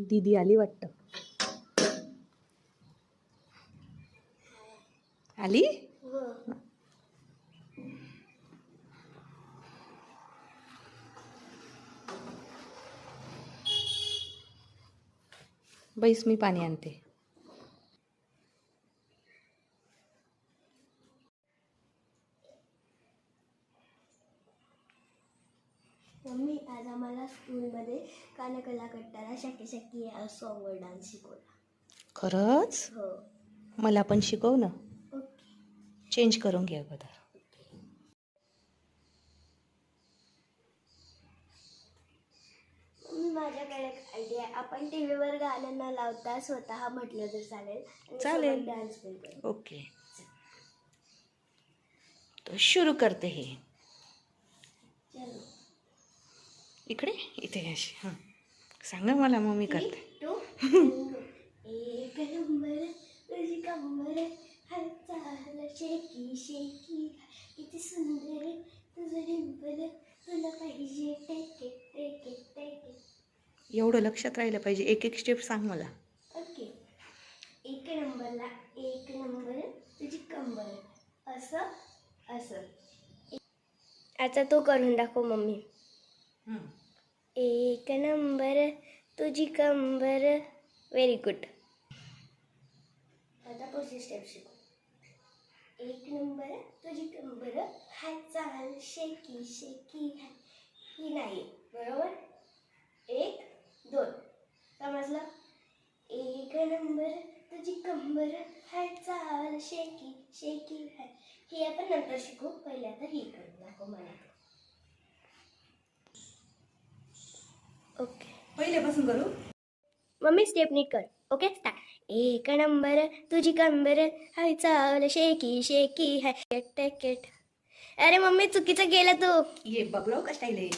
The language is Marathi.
दीदी आली वाटतं. आली? बैस मी पाणी आणते. मम्मी आज आम्हाला स्कूलमध्ये कानकला कट्टाला शाकी शाकी या सॉन्गवर डान्स शिकवला. खरंच? हो. मला पण शिकव ना. ओके. चेंज करून घे अगोदर. मम्मी माझ्याकडे एक आयडिया आहे आपण टी व्हीवर गाणं न लावता स्वतः म्हटलं तर चालेल चालेल. डान्स पण करू. ओके. तो शुरू करते हे चलो इकडे? इथे अशी हां. सांगा मला मग मी करते. किती सुंदर तुझं डिंपल तुला पाहिजे एवढं लक्षात राहिलं पाहिजे. एक एक स्टेप सांग मला. ओके. एक नंबरला एक नंबर तुझी कंबर. असं असं. आता तो करून दाखव मम्मी. एक नंबर तुझी कंबर. व्हेरी गुड आता पुढची स्टेप शिकू. एक नंबर तुझी कंबर हाय चाल शेकी शेकी. हाय ही नाही बरोबर? एक दोन. समजलं? एक नंबर तुझी कंबर हाय चाल शेकी शेकी. हाय हे आपण नंतर शिकू. पहिल्या तर ही करू दाखव मला ओके पहिल्यापासून करू? मम्मी स्टेप नीट कर ओके स्टार्ट एक नंबर तुझी कंबर हाय चाल शेकी शेकी हाय. केट केट अरे मम्मी चुकीचं गेलं तू. ये बघलो का स्टाईल आहे.